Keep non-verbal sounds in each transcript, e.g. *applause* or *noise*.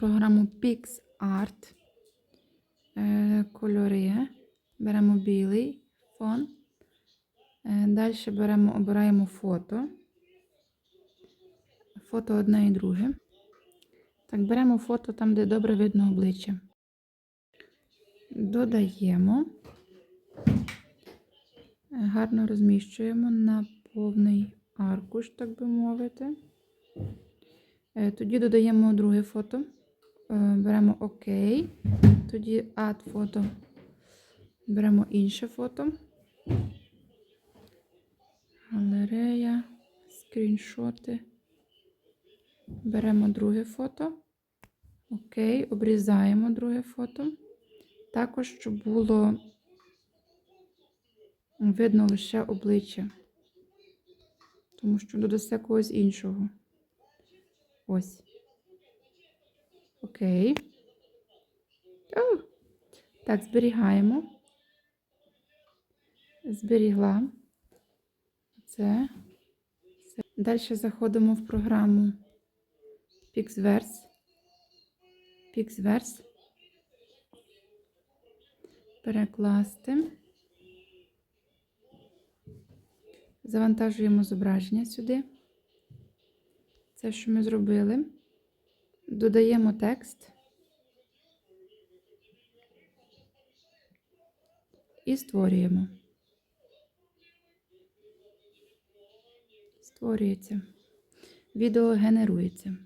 програму PixArt. Е, Кольори. Беремо білий фон. Е, Далі беремо, обираємо фото. Фото одне і друге. Так, беремо фото там, де добре видно обличчя. Додаємо. Гарно розміщуємо на повний аркуш, так би мовити. Е, Тоді додаємо друге фото. Е, Беремо ОК. Тоді Add фото. Беремо інше фото. Галерея, скріншоти. Беремо друге фото. Окей, обрізаємо друге фото. Також, щоб було видно лише обличчя. Тому що додасте когось іншого. Ось. Окей. О! Так, зберігаємо. Зберігла. Це. Це. Далі заходимо в програму Pixverse. Pixverse. Перекласти. Завантажуємо зображення сюди. Це, що ми зробили. Додаємо текст. І створюємо. Створюється. Відео генерується.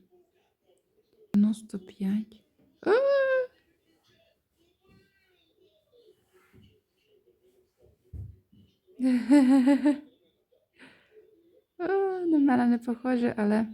95. *laughs* А! На мене не похоже, але